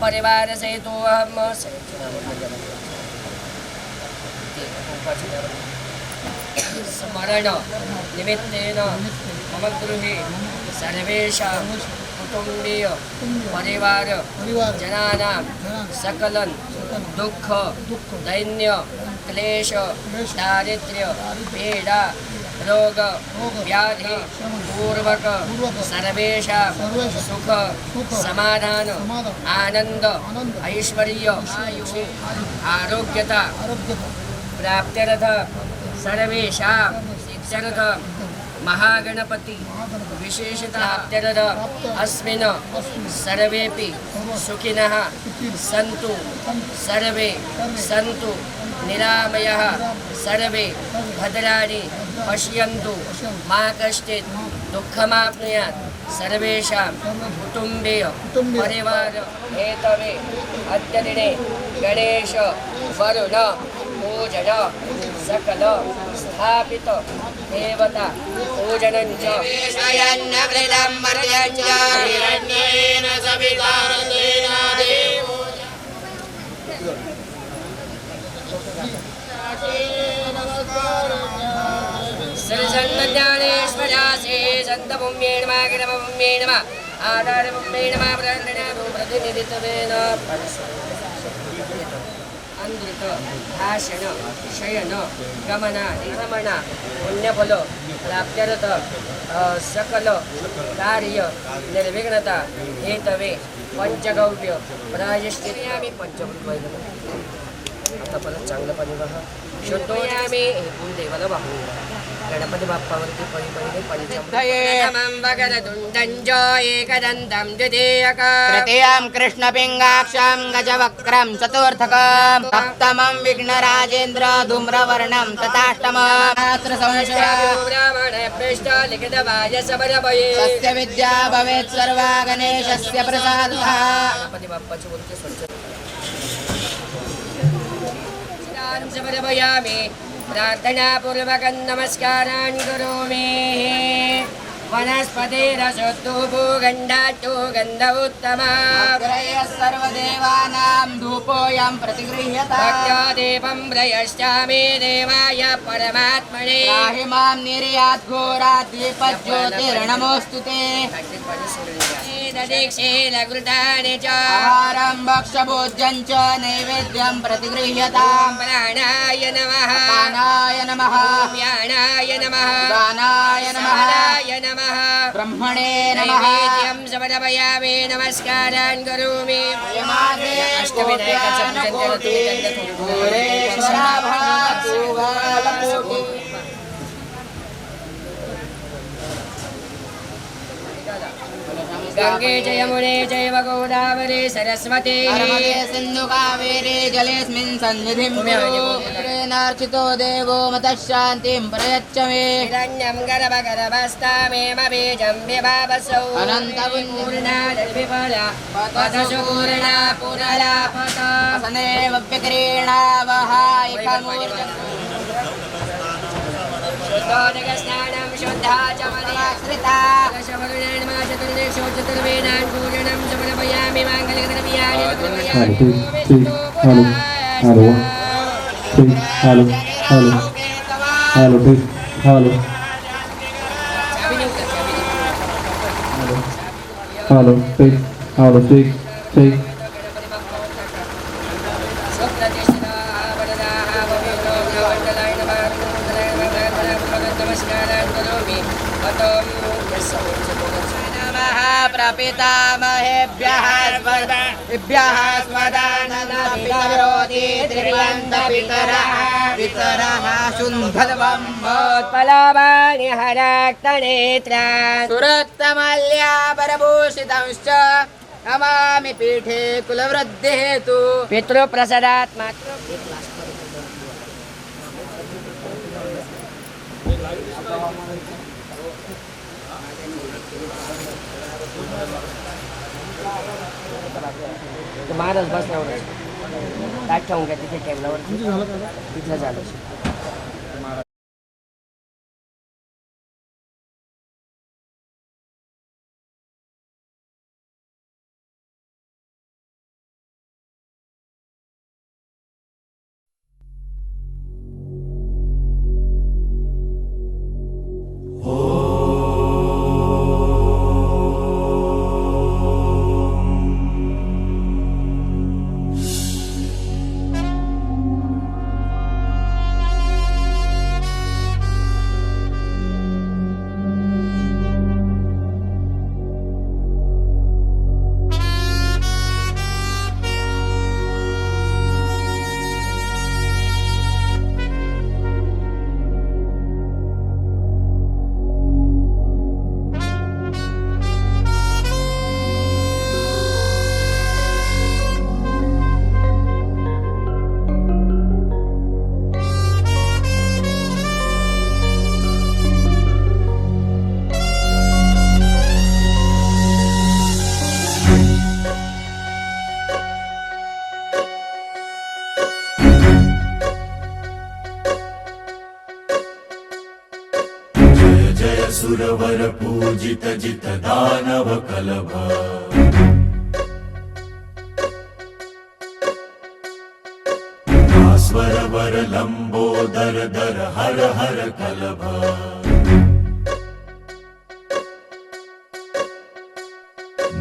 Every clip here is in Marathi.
परिवार सहितो अहम स्मरण निमित्तेन मम गृहे सर्वेषां कुटुम्बीय परिवार जनानां सकलं दुःख दैन्य क्लेश दारिद्र्य पीडा रोग व्याधि पूर्वक सर्वेषां सुख समाधान आनंद ऐश्वर्य आयुः आरोग्यता आरोग्य प्राप्त्यर्थ सर्वेषां शिक्षर्थ महागणपति विशेषताप्त्यर्थ अस्मिन् सर्वेपि सुखिनः सन्तु सर्वे सन्तु निरामयः सर्वे भद्राणि पश्यन्तु मा कश्चित् दुःखमाप्नुयात् सर्वेषां कुटुम्बीय परिवार हेतवे अद्यदिने गणेश वरुण पूजन सकल स्थापित देवता पूजनं च हिरण्येन భాషణ శయన గమన రమణ పుణ్యఫల ప్రాప్త్యరత సకల కార్య నిర్విఘ్నత హేతవే పంచగవ్య ప్రాయశ్చియామి పంచవృత్వ आता परत चांगलं पाणी बघा शुद्धोयामी एकूण देवाला वाहून गणपती बाप्पावरती पळी पहिले तृतीयं कृष्णपिङ्गाक्षं गजवक्त्रं चतुर्थकं. सप्तमं विघ्नराजेन्द्र धूम्रवर्णं तथाष्टमं विद्या भवेत् सर्वा गणेशस्य प्रसादः. गणपती बाप्पाची मूर्ती स्वच्छ समर्पयामि प्रार्थनापूर्वकं नमस्कारान् करोमि वनस्पतिरसोत्तुपो गन्धाट्टो गन्ध उत्तमा अग्रयः सर्वदेवानां धूपोऽयं प्रतिगृह्यता भक्त्यादेवं प्रयश्चामि देवाय परमात्मने त्राहि मां निर्यात् घोरात् दीपज्योतिर्नमोऽस्तु ते दीक्षेलकृतानि च आहारं भक्षभोज्यं च नैवेद्यं प्रतिगृह्यताम् प्राणाय नमः। दानाय नमः। व्याणाय नमः। दानाय नमः। नमः। ब्रह्मणे नमः। नैवेद्यं समर्पयामि। नमस्कारान् करोमि। अष्टविनायकाचं पूजन केलं तुम्ही त्यांना थोडं गंगे च यमुने चैव गोदावरी सरस्वती नर्मदे सिन्धु कावेरे जलेऽस्मिन् सन्निधिं कुरु पुत्रेणार्चितो देवो मतः शान्तिं प्रयच्छ मे हिरण्यं गर्भगर्भस्तामेव बीजं विभावसौ अनन्तपुण्यपूर्णा विफला पथसूर्णा पुनला शुद्धाचमनिश्रिता दशवरुणान्माचतुर्देशो चतुर्वेदान् पूजनं समर्पयामि माङ्गल्यद्रव्याणि Halo, halo, halo, halo, halo, please, halo, halo, please, प्रपितामहेभ्यः स्वदाभ्यः स्वदानन्दपितरोति त्रिवन्दपितरः पितरः शुन्धल्वम् उत्पलावाणि हराक्तनेत्रान् सुरक्तमल्यापरभूषितंश्च नमामि पीठे कुलवृद्धिहेतु। पितृप्रसादात् मातृ महाराज बसल्यावर काय ठेवून काय तिथे टेबलावर तिथं झालं.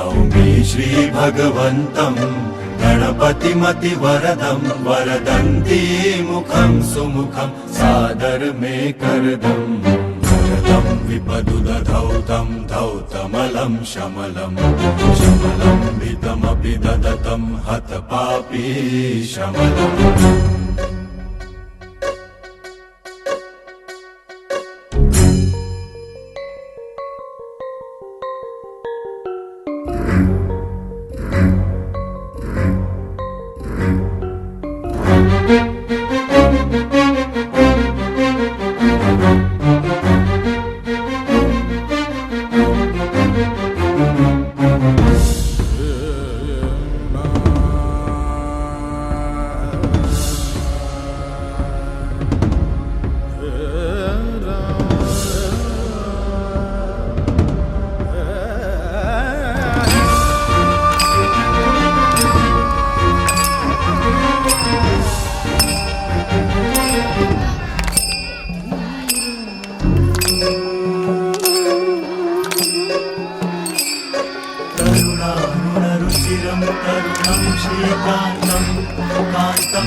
ौमि श्रीभगवन्तं गणपतिमति वरदन्ती वरदन्तीमुखं सुमुखम् सादर मे करदम् करदं। विपदु दधौ तं धौतमलं शमलम् वितमपि ददतं हत पापी शमलम् शिकान्तं कान्तं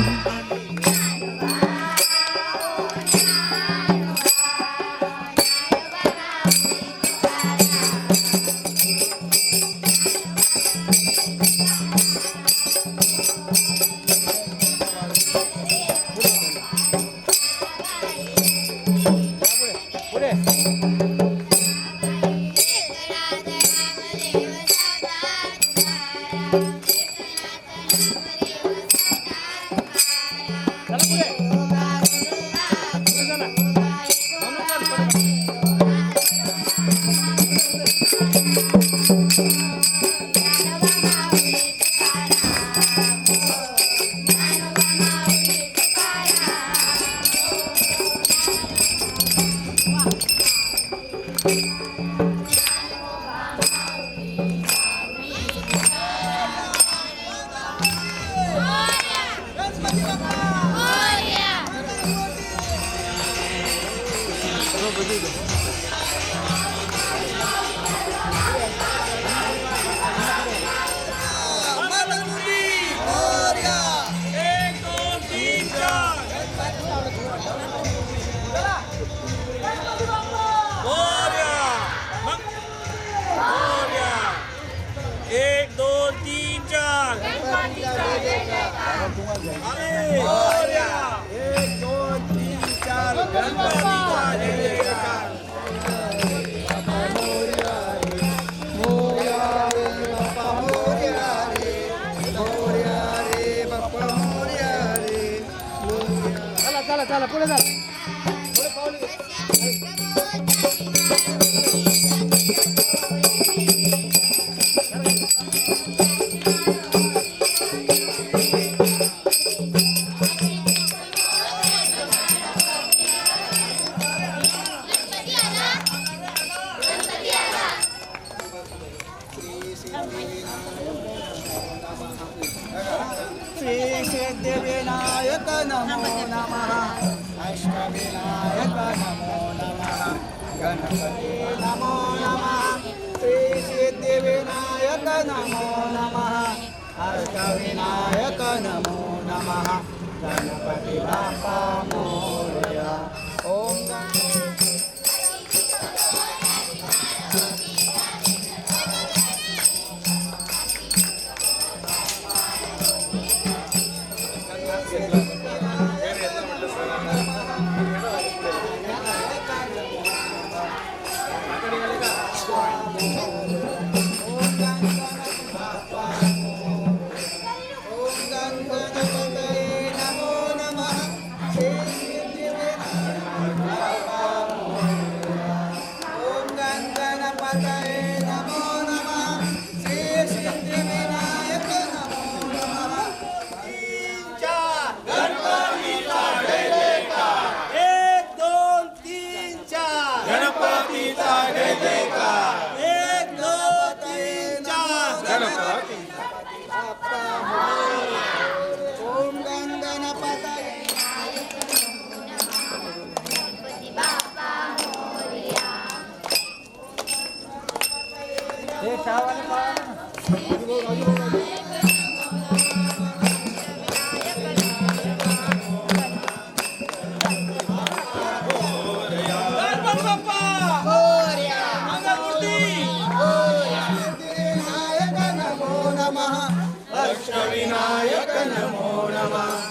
अष्टविनायक नमो नमः।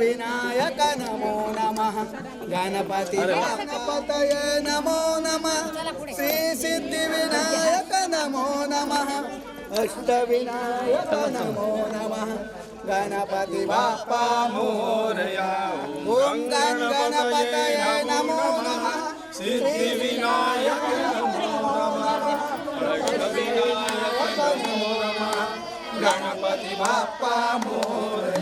अष्टविनायक नमो नमः. गणपती गणपतय नमो नमः. श्री सिद्धिविनायक नमो नमः. अष्टविनायक नमो नमः. गणपती बाप्पा मोरया. गण गणपतय नमो नमः. सिद्धिविनायक नमो नमः. अष्टविनायक नमो नमः. गणपती बाप्पा मोरया.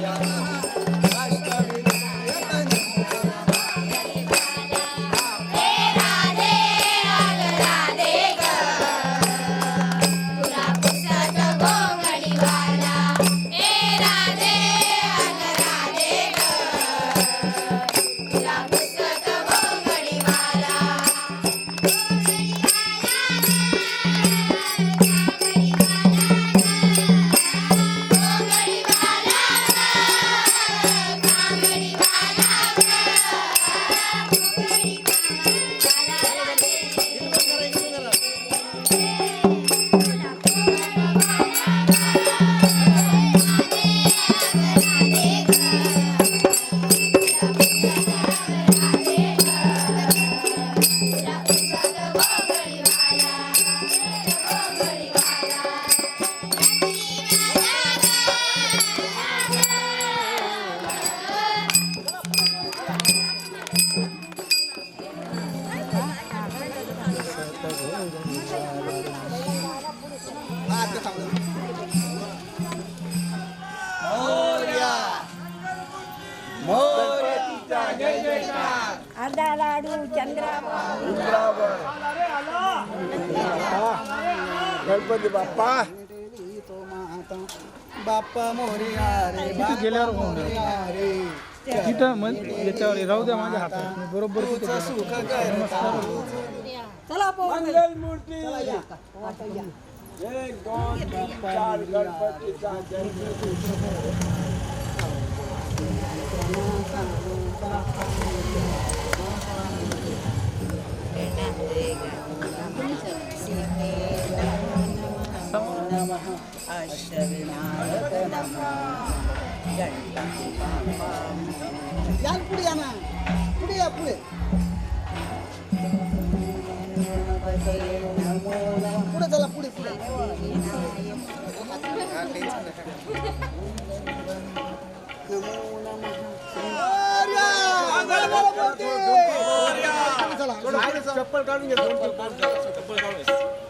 गणपती बाप्पा. बाप्पा मोरया रे गेल्यावर मोरया रे तिथं मग याच्यावर राहू द्या माझ्या हातात. मी बरोबर सुख करता. चला पो मंगल मूर्ती एक दोन तीन चार गणपतीचा जय नमः। अष्टविनायक नमः गणपती बाप्पा या ना। पुढे या ना पुढे या पुढे पुढे. चला पुढे पुढे नमो नमः चप्पल काढून घे दोन तीन पाऊल चला, चप्पल काढून घे.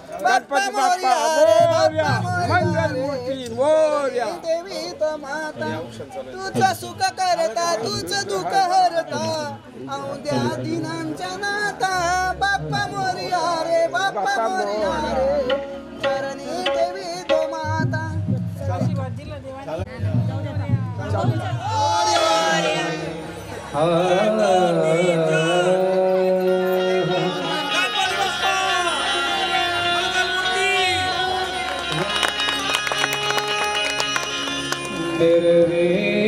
बाप्पा मोरया रे बाप्पा मोरया. रे मोर्या देवी तो माता तुझं सुख करता तुझं दुःख हरता. औद्या दिनांच्या नाता. बाप्पा मोरया रे बाप्पा मोरया रे. चरणी देवी तो माता. गणपती tere